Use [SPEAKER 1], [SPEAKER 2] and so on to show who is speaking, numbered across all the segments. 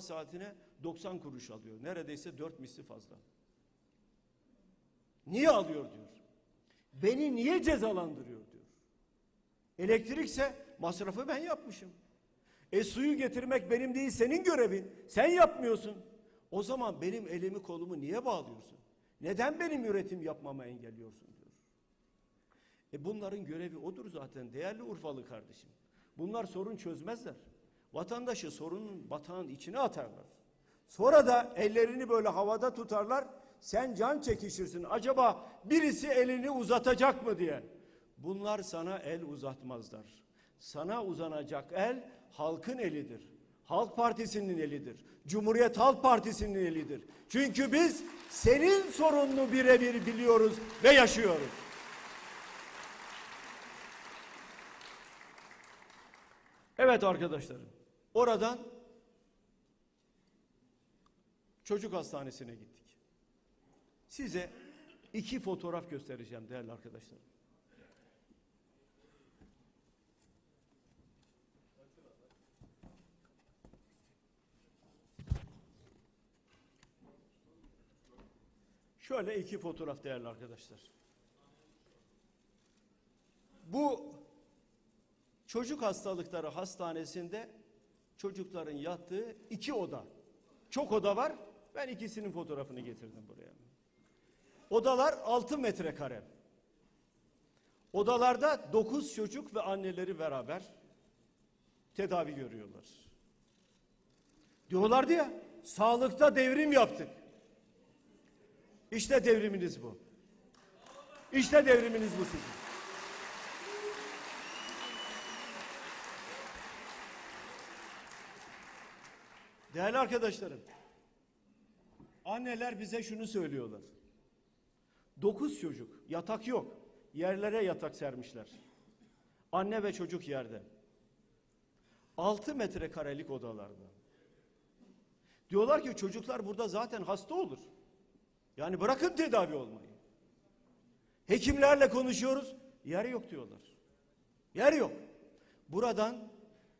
[SPEAKER 1] saatine 90 kuruş alıyor. Neredeyse 4 misli fazla. Niye alıyor diyor. Beni niye cezalandırıyor diyor. Elektrikse masrafı ben yapmışım. E suyu getirmek benim değil senin görevin. Sen yapmıyorsun. O zaman benim elimi kolumu niye bağlıyorsun? Neden benim üretim yapmama engelliyorsun diyor. E bunların görevi odur zaten değerli Urfalı kardeşim. Bunlar sorun çözmezler. Vatandaşı sorunun batağın içine atarlar. Sonra da ellerini böyle havada tutarlar. Sen can çekişirsin. Acaba birisi elini uzatacak mı diye. Bunlar sana el uzatmazlar. Sana uzanacak el halkın elidir. Halk Partisi'nin elidir. Cumhuriyet Halk Partisi'nin elidir. Çünkü biz senin sorununu birebir biliyoruz ve yaşıyoruz. Evet arkadaşlarım. Oradan çocuk hastanesine gittik. Size iki fotoğraf göstereceğim değerli arkadaşlarım. Şöyle iki fotoğraf değerli arkadaşlar. Bu çocuk hastalıkları hastanesinde çocukların yattığı iki oda. Çok oda var. Ben ikisinin fotoğrafını getirdim buraya. Odalar 6 metrekare. Odalarda 9 çocuk ve anneleri beraber tedavi görüyorlar. Diyorlardı ya, sağlıkta devrim yaptık. İşte devriminiz bu. İşte devriminiz bu sizin. Değerli arkadaşlarım, anneler bize şunu söylüyorlar. Dokuz çocuk, yatak yok. Yerlere yatak sermişler. Anne ve çocuk yerde. Altı metrekarelik odalarda. Diyorlar ki çocuklar burada zaten hasta olur. Yani bırakın tedavi olmayı. Hekimlerle konuşuyoruz. Yer yok diyorlar. Yer yok. Buradan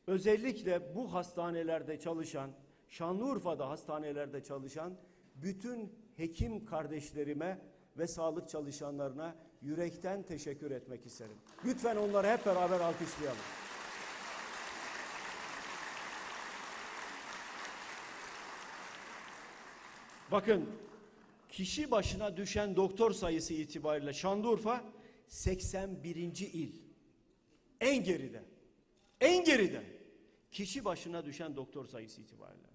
[SPEAKER 1] özellikle bu hastanelerde çalışan, Şanlıurfa'da hastanelerde çalışan bütün hekim kardeşlerime ve sağlık çalışanlarına yürekten teşekkür etmek isterim. Lütfen onları hep beraber alkışlayalım. Bakın kişi başına düşen doktor sayısı itibariyle Şanlıurfa 81. il. En geride. En geride. Kişi başına düşen doktor sayısı itibariyle.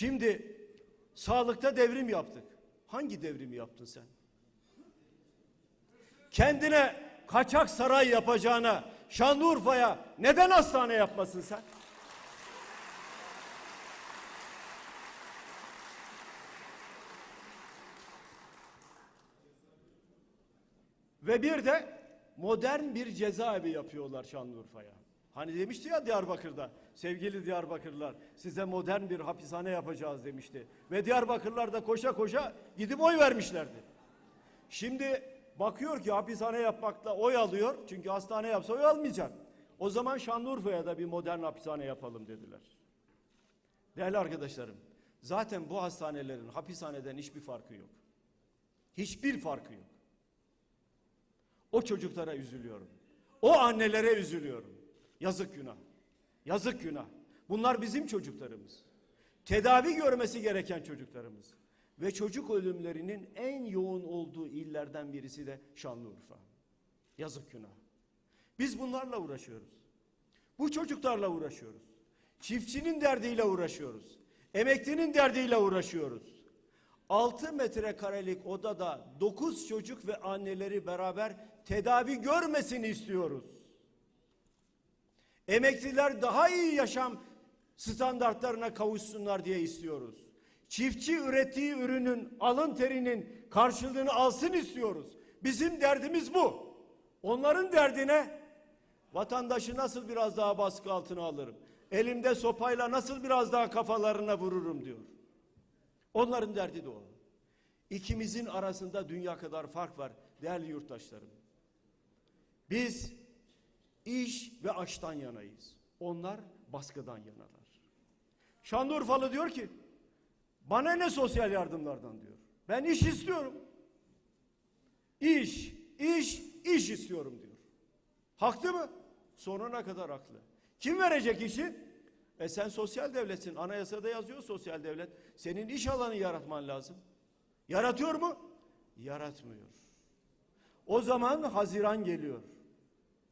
[SPEAKER 1] Şimdi sağlıkta devrim yaptık. Hangi devrimi yaptın sen? Kendine kaçak saray yapacağına Şanlıurfa'ya neden hastane yapmasın sen? Ve bir de modern bir cezaevi yapıyorlar Şanlıurfa'ya. Hani demişti ya Diyarbakır'da, sevgili Diyarbakırlar size modern bir hapishane yapacağız demişti. Ve Diyarbakırlar da koşa koşa gidip oy vermişlerdi. Şimdi bakıyor ki hapishane yapmakla oy alıyor. Çünkü hastane yapsa oy almayacak. O zaman Şanlıurfa'ya da bir modern hapishane yapalım dediler. Değerli arkadaşlarım, zaten bu hastanelerin hapishaneden hiçbir farkı yok. Hiçbir farkı yok. O çocuklara üzülüyorum. O annelere üzülüyorum. Yazık günah. Yazık günah. Bunlar bizim çocuklarımız. Tedavi görmesi gereken çocuklarımız. Ve çocuk ölümlerinin en yoğun olduğu illerden birisi de Şanlıurfa. Yazık günah. Biz bunlarla uğraşıyoruz. Bu çocuklarla uğraşıyoruz. Çiftçinin derdiyle uğraşıyoruz. Emeklinin derdiyle uğraşıyoruz. 6 metrekarelik odada 9 çocuk ve anneleri beraber tedavi görmesini istiyoruz. Emekliler daha iyi yaşam standartlarına kavuşsunlar diye istiyoruz. Çiftçi ürettiği ürünün alın terinin karşılığını alsın istiyoruz. Bizim derdimiz bu. Onların derdine vatandaşı nasıl biraz daha baskı altına alırım? Elimde sopayla nasıl biraz daha kafalarına vururum diyor. Onların derdi de o. İkimizin arasında dünya kadar fark var değerli yurttaşlarım. Biz iş ve açtan yanayız. Onlar baskıdan yanalar. Şanlıurfalı diyor ki bana ne sosyal yardımlardan diyor. Ben iş istiyorum. İş, iş, iş istiyorum diyor. Haklı mı? Sonuna kadar haklı. Kim verecek işi? E sen sosyal devletsin. Anayasada yazıyor sosyal devlet. Senin iş alanı yaratman lazım. Yaratıyor mu? Yaratmıyor. O zaman Haziran geliyor.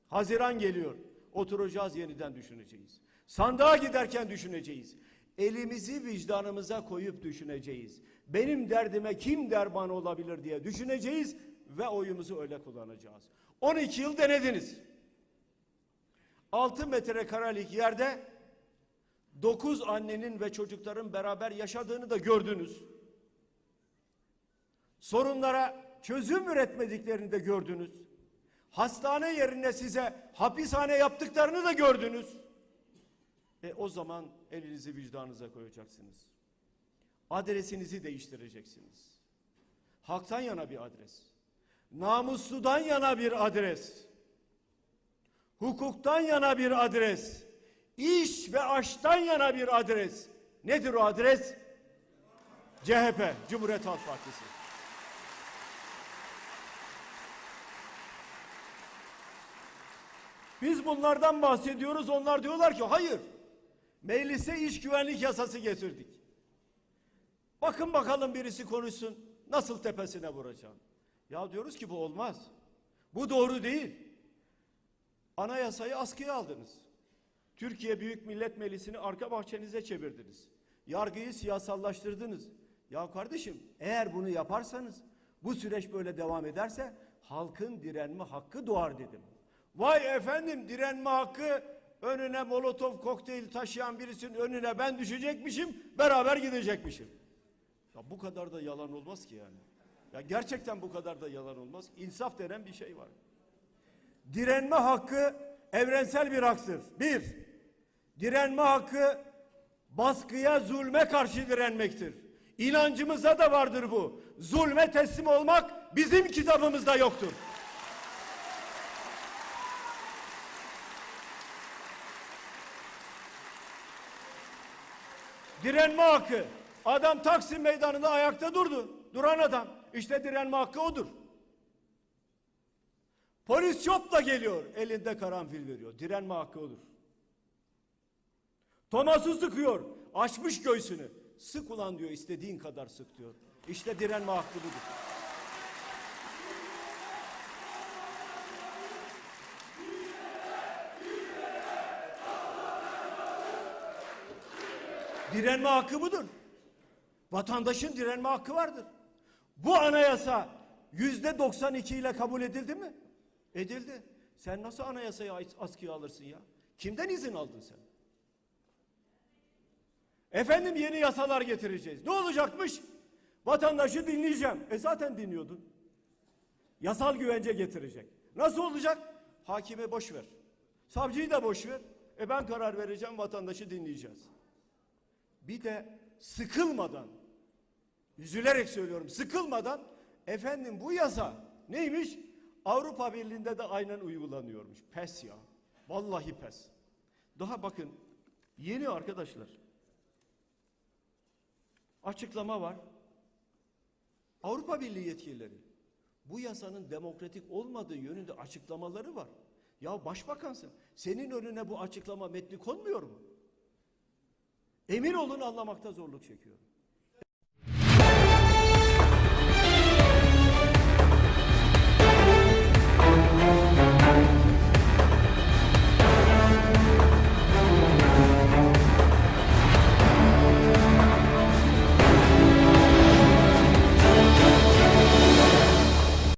[SPEAKER 1] Haziran geliyor. Oturacağız yeniden düşüneceğiz. Sandığa giderken düşüneceğiz. Elimizi vicdanımıza koyup düşüneceğiz. Benim derdime kim derman olabilir diye düşüneceğiz ve oyumuzu öyle kullanacağız. 12 yıl denediniz. 6 metrekarelik yerde 9 annenin ve çocukların beraber yaşadığını da gördünüz. Sorunlara çözüm üretmediklerini de gördünüz. Hastane yerine size hapishane yaptıklarını da gördünüz. E o zaman elinizi vicdanınıza koyacaksınız. Adresinizi değiştireceksiniz. Haktan yana bir adres. Namusludan yana bir adres. Hukuktan yana bir adres. İş ve aşktan yana bir adres. Nedir o adres? CHP, Cumhuriyet Halk Partisi. Biz bunlardan bahsediyoruz. Onlar diyorlar ki hayır. Meclise iş güvenlik yasası getirdik. Bakın bakalım birisi konuşsun. Nasıl tepesine vuracağım. Ya diyoruz ki bu olmaz. Bu doğru değil. Anayasayı askıya aldınız. Türkiye Büyük Millet Meclisi'ni arka bahçenize çevirdiniz. Yargıyı siyasallaştırdınız. Ya kardeşim eğer bunu yaparsanız bu süreç böyle devam ederse halkın direnme hakkı doğar dedim. Vay efendim direnme hakkı önüne molotof kokteyl taşıyan birisinin önüne ben düşecekmişim beraber gidecekmişim. Ya bu kadar da yalan olmaz ki yani. Ya gerçekten bu kadar da yalan olmaz. İnsaf denen bir şey var. Direnme hakkı evrensel bir haktır. Bir, direnme hakkı baskıya, zulme karşı direnmektir. İnancımıza da vardır bu. Zulme teslim olmak bizim kitabımızda yoktur. Direnme hakkı. Adam Taksim meydanında ayakta durdu. Duran adam. İşte direnme hakkı odur. Polis çopla geliyor. Elinde karanfil veriyor. Direnme hakkı odur. Thomas'ı sıkıyor. Açmış göğsünü. Sık ulan diyor istediğin kadar sık diyor. İşte direnme hakkı budur. Direnme hakkı budur. Vatandaşın direnme hakkı vardır. Bu anayasa yüzde 92 ile kabul edildi mi? Edildi. Sen nasıl anayasayı askıya alırsın ya? Kimden izin aldın sen? Efendim yeni yasalar getireceğiz. Ne olacakmış? Vatandaşı dinleyeceğim. E zaten dinliyordun. Yasal güvence getirecek. Nasıl olacak? Hakime boş ver. Savcıyı da boş ver. E ben karar vereceğim, vatandaşı dinleyeceğiz. Bir de sıkılmadan, üzülerek söylüyorum, sıkılmadan efendim bu yasa neymiş? Avrupa Birliği'nde de aynen uygulanıyormuş. Pes ya. Vallahi pes. Daha bakın yeni arkadaşlar. Açıklama var. Avrupa Birliği yetkilileri bu yasanın demokratik olmadığı yönünde açıklamaları var. Ya başbakansın. Senin önüne bu açıklama metni konmuyor mu? Emin olun anlamakta zorluk çekiyorum.